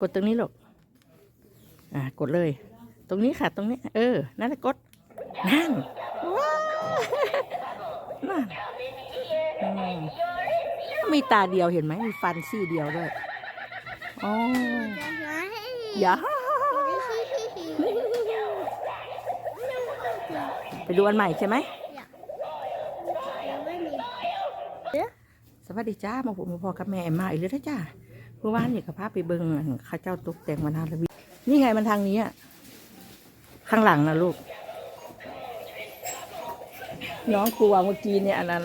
กดตรงนี้ลูกอ่ากดเลย ตรงนี้ค่ะ ตรงนี้ เออ นั่นแหละกด นั่นว้าวนั่นอืมมีตาเดียวเห็นไหมมีฟันซี่เดียวด้วยอ๋ออย่าไปดูอันใหม่ใช่ไหมสวัสดีจ้ามาผมมาพอกับแม่แอมมาอีกแล้วนะจ้าเมื่อวานนี่ก็พาไปเบิ่งอันเข้าเจ้าตกแต่งมานานแล้ววินี่ไงมันทางนี้อะข้างหลังนะลูก น้องครูวางเมื่อกี้เนี่ยอันนั้น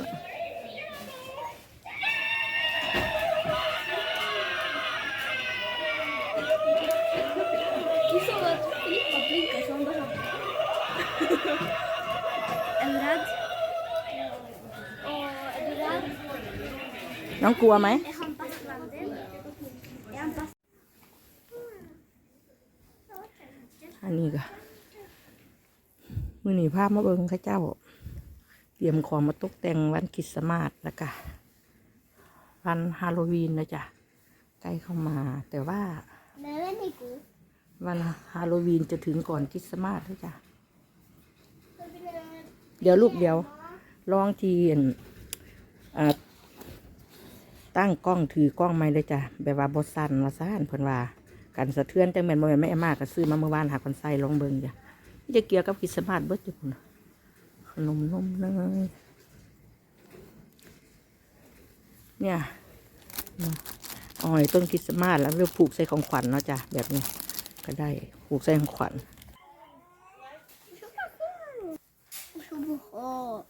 Die zal het niet op blinken zonder dat. En red. Oh, en red. น้องกลัวไหม อันนี้ก็มือหนีภาพมาเบิงข้าเจ้า เตรียมของมาตกแต่งวันคริสต์มาสแล้วก็วันฮาโลวีนนะจ๊ะใกล้เข้ามา แต่ว่าวันฮาโลวีนจะถึงก่อนคริสต์มาสด้วยจ้ะเดี๋ยวลูกเดี๋ยวลองทีอ่าตั้งกล้องถือกล้องไม่เลยจ้ะแบบว่าบดสั่นมาซ่านเพิ่นว่า กันสะเทือนจังแม่นบ่แม่นแม่มากก็ซื้อมาเมื่อวานหาคนใส่ลองเบิ่งจ้ะนี่จะเกี่ยวกับคริสมาสเบิดจุพุ่นขนมนมเนยเนี่ยอ้อยต้นคริสต์มาสแล้วเรียกผูกใส่ของขวัญเนาะจ้ะแบบนี้ ก็ได้ผูกใส่ของขวัญ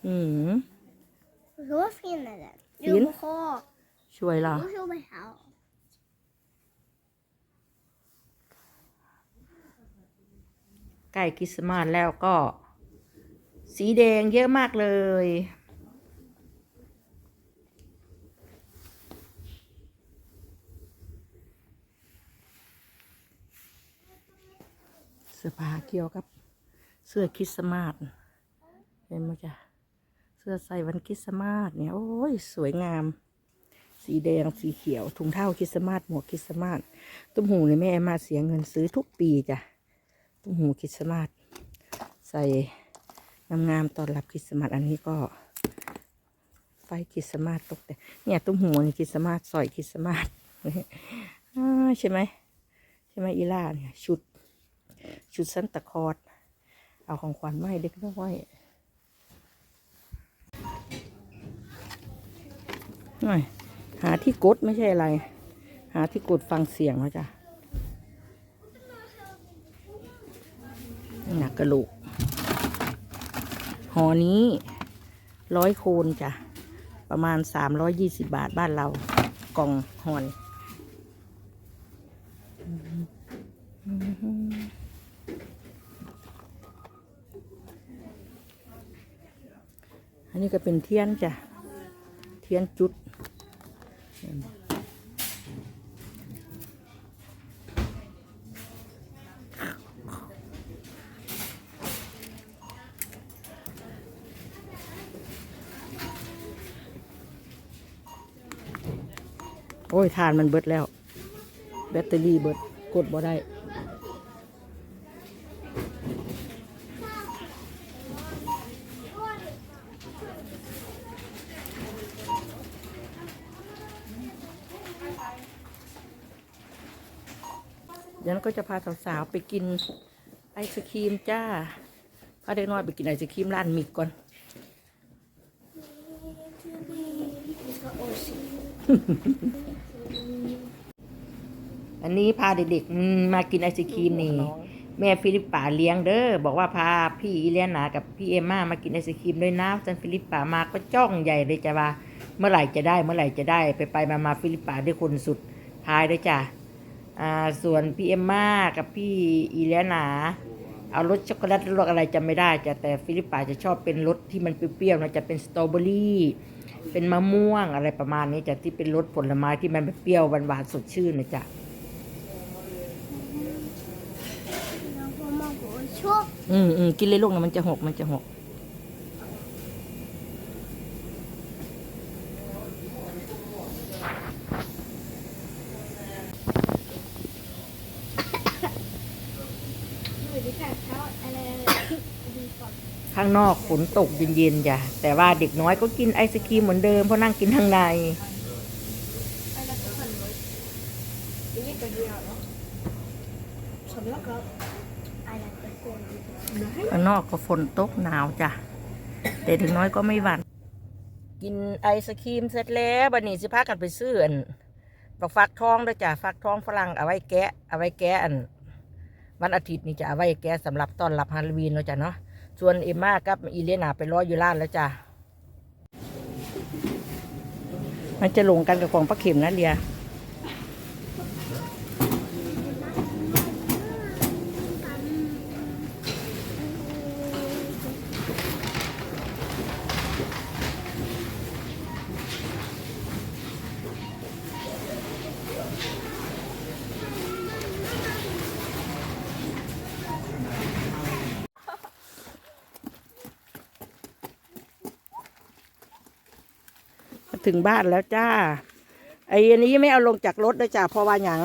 อืม Zo vinden dat. Zien? Zo begon. ช่วยเรา ใกล้คริสต์มาสแล้วก็ สีแดงเยอะมากเลย เสื้อผ้าเกี่ยวกับ เสื้อคริสต์มาสเห็นไหมจ๊ะเสื้อใส่วันคริสต์มาสเนี่ยโอ้ยสวยงาม สีแดงสีเขียวถุงเท้าคริสต์มาสหมวกคริสต์มาสตุ้มหูเนี่ยแม่มาเสียเงินซื้อทุกปีจ้ะ ตุ้มหูคริสต์มาสใส่งามๆตอนรับคริสต์มาสอันนี้ก็ ไฟคริสต์มาสตกแต่เนี่ยตุ้มหูนี่คริสต์มาสสอยคริสต์มาสใช่ไหมใช่ไหมอีล่าเนี่ยชุด ชุดซันตาคอร์สเอาของขวัญมาให้เด็กน้อยหน่อยหาที่กดไม่ใช่อะไร หาที่กดฟังเสียงนะจ๊ะ หนั กระโหลกหอนี้ร้อยโคนจ้ะ ประมาณสามร้อยยี่สิบบาทบ้านเรา กล่องหอนอันนี้ก็เป็นเทียนจ้ะ เทียนจุด โอ้ยทานมันเบิดแล้ว แบตเตอรี่เบิดกดบ่ได้เดี๋ยวเราก็จะพาสาวๆไปกินไอศครีมจ้าพาเด็กน้อยไปกินไอศครีมร้านมิกก่อน อันนี้พาเด็กๆอืมมากินไอศครีมนี่ แม่ฟิลิปป่าเลี้ยงเด้อบอกว่าพาพี่อีเลียนากับพี่เอมมามากินไอศครีมด้วยนะจันฟิลิปป่ามาก็จ้องใหญ่เลยจ้ะว่าเมื่อไหร่จะได้เมื่อไหร่จะได้ไปไปมามาฟิลิปป่าด้วยคนสุดท้ายด้วยจ้ะอ่าส่วนพี่เอมมากับพี่อีเลียนา เอารสช็อกโกแลตรสอะไรจะไม่ได้จะแต่ฟิลิปป่าจะชอบเป็นรสที่มันเปรี้ยวๆนะจะเป็นสตรอเบอรี่เป็นมะม่วงอะไรประมาณนี้จะที่เป็นรสผลไม้ที่มันเปรี้ยวหวานๆสดชื่นนะจ๊ะอืมอืมกินเลยลูกนะมันจะหกมันจะหกางนอกฝนตกเย็นๆจ้ะแต่ว่าเด็กน้อยก็กินไอศครีมเหมือนเดิมเพราะนั่งกินข้างในข้างนอกก็ฝนตกหนาวจ้ะแต่ถึงน้อยก็ไม่หวั่นกินไอศครีมเสร็จแล้วบันนี้สิพากันไปซื้ออันบักฟักทองด้วยจ้ะฟักทองฝรั่งเอาไว้แกะเอาไว้แกะอันวันอาทิตย์นี่จะเอาไว้แกะสำหรับต้อนรับฮาโลวีนเนาะจ้ะเนาะ ส่วนเอมมากับอีเลนาไปรออยู่ร้านแล้วจ้ะมันจะลงกันกับของปลาเข็มนะเลีย ถึงบ้านแล้วจ้า ไอ้อันนี้ไม่เอาลงจากรถนะจ้าเพราะว่าอย่าง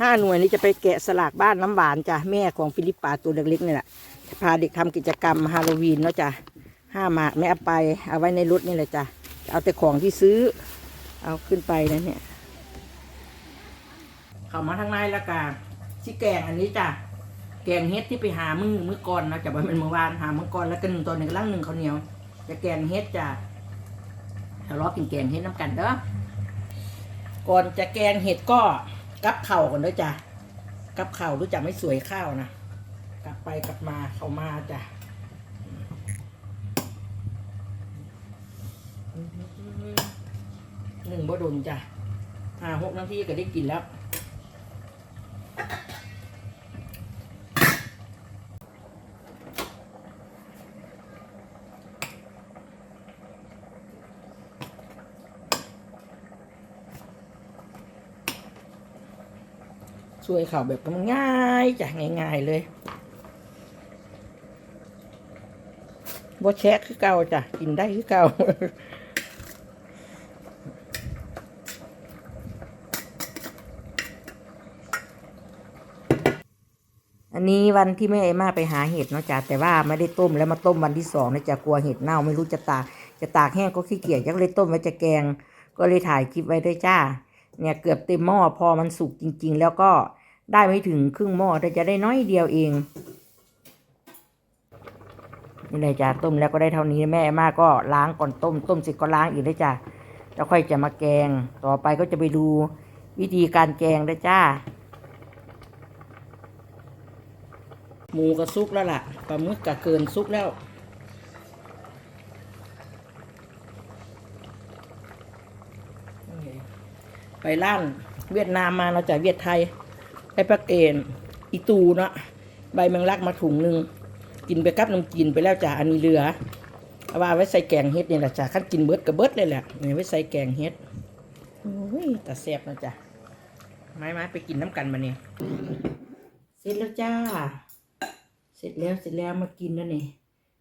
ห้าหน่วยนี้จะไปแกะสลากบ้านน้ำหวานจ้ะแม่ของฟิลิปปาตัวเล็กๆนี่แหละพาเด็กทำกิจกรรมฮาโลวีนเนาะจ้ะห้าหมากไม่เอาไปเอาไว้ในรถนี่แหละจ้ะเอาแต่ของที่ซื้อ เอาขึ้นไปนะเนี่ยเข้ามาทางในแล้วกันชิแกงอันนี้จ้ะแกงเฮ็ดที่ไปหามือมือก่อนนะจะบ่เป็นเมื่อวานหามือก่อนแล้วก็หนึ่งตัวหนึ่งล่างหนึ่งข้าวเหนียวจะแกงเฮ็ดจ้ะ ทะเลาะกินแกงเห็ดน้ำกันเด้อก่อนจะแกงเห็ดก็กับเข่าก่อนเด้อจ้ะกับเข่ารู้จักไม่สวยข้าวนะกลับไปกลับมาเข้ามาจ้ะหนึ่งบ่โดนจ้ะห้าหกนาทีก็ได้กินแล้ว ช่วยเขาแบบง่ายจ้ะง่ายๆเลยบ่แชะคือเก่าจ้ะกินได้คือเก่าอันนี้วันที่แม่เอมาไปหาเห็ดเนาะจ้ะแต่ว่าไม่ได้ต้มแล้วมาต้มวันที่สองนะจ้ะกลัวเห็ดเน่าไม่รู้จะตากจะตากแห้งก็ขี้เกียจยังเลยต้มไว้จะแกง ก็เลยถ่ายคลิปไว้ด้วยจ้า เนี่ยเกือบเต็มหม้อพอมันสุกจริง ๆ แล้วก็ได้ไม่ถึงครึ่งหม้อแต่จะได้น้อยเดียวเองนี่เลยจ้าต้มแล้วก็ได้เท่านี้แม่มากก็ล้างก่อนต้ม ต้มเสร็จก็ล้างอีกเลยจ้าแล้วค่อยจะมาแกง ต่อไปก็จะไปดูวิธีการแกงด้วยจ้าหมูก็สุกแล้วล่ะปลาหมึกก็เกินสุกแล้ว ไปร้านเวียดนามมาเราจากเวียดไทยไปปักเอนอีตูเนาะใบแมงลักมาถุงหนึ่งกินไปกับน้ำกินไปแล้วจ้ะอันนี้เหลือเอาว่าไว้ใส่แกงเฮ็ดนี่แหละจ้ะขั้นกินเบิดกับเบิดเลยแหละนี่ไว้ใส่แกงเฮ็ดโอ้ยแต่แซ่บนะจ้ะไม้ไม้ไปกินน้ำกันมาเนี่ยเสร็จแล้วจ้า เสร็จแล้วเสร็จแล้วมากินแล้วนี่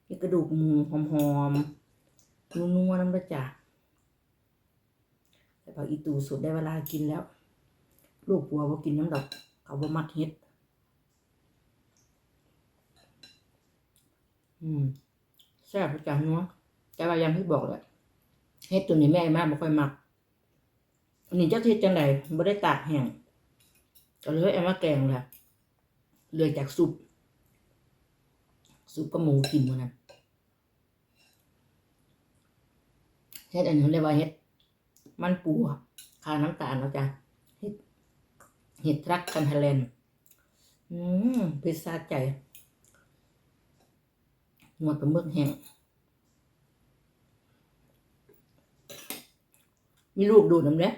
นี่กระดูกหมูหอมๆนัวๆน้ำละจ้ะ พออีตูสุดได้เวลากินแล้ว ลูกปัวบ่กินน้ำดอกเขาบ่มักเฮ็ด อืมแซ่บจังเนาะแต่ว่ายังที่บอกแหละเฮ็ดตัวนี้แม่แม่บ่ค่อยมักอันนี้เจ้าเฮ็ดจังไดบ่ได้ตากแห้งก็เลยเอามาแกงแหละเลือจากซุปซุปกับหมูกินมื้อนั้นเฮ็ดอันนี้เขาเรียกว่าเฮ็ด มันปูคาน้ำตาลเนาะจ้ะเห็ดเห็ดรักกันทะเลนอืมพิซซ่าใจหนวดปลาหมึกแห้งมีลูกดูดน้ำเนี้ย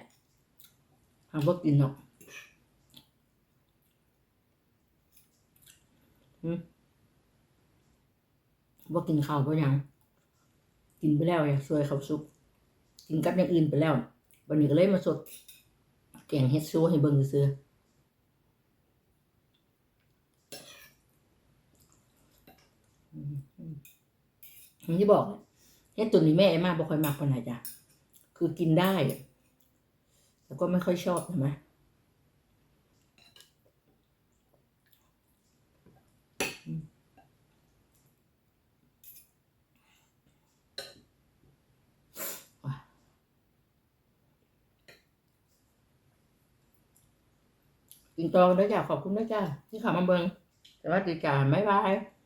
หาว่กินหรอกอืมว่ากินข้าวเพราะยัง กินไปแล้วอย่าช่วยเขาวสุ กินกับอย่างอื่นไปแล้ววันนี้ก็เลยมาสดแกงเฮ็ดซูให้เบิ่งซื้ออืมอืมอย่างที่บอกเฮ็ดตัวนี้แม่ไอ้มาบ่ค่อยมากปานไหนจ้ะคือกินได้แต่ก็ไม่ค่อยชอบใช่ไหม กินตองด้วยจ้าขอบคุณด้วยจ้าที่ขับมาเบิงสวัสดีจ้าบ๊ายบาย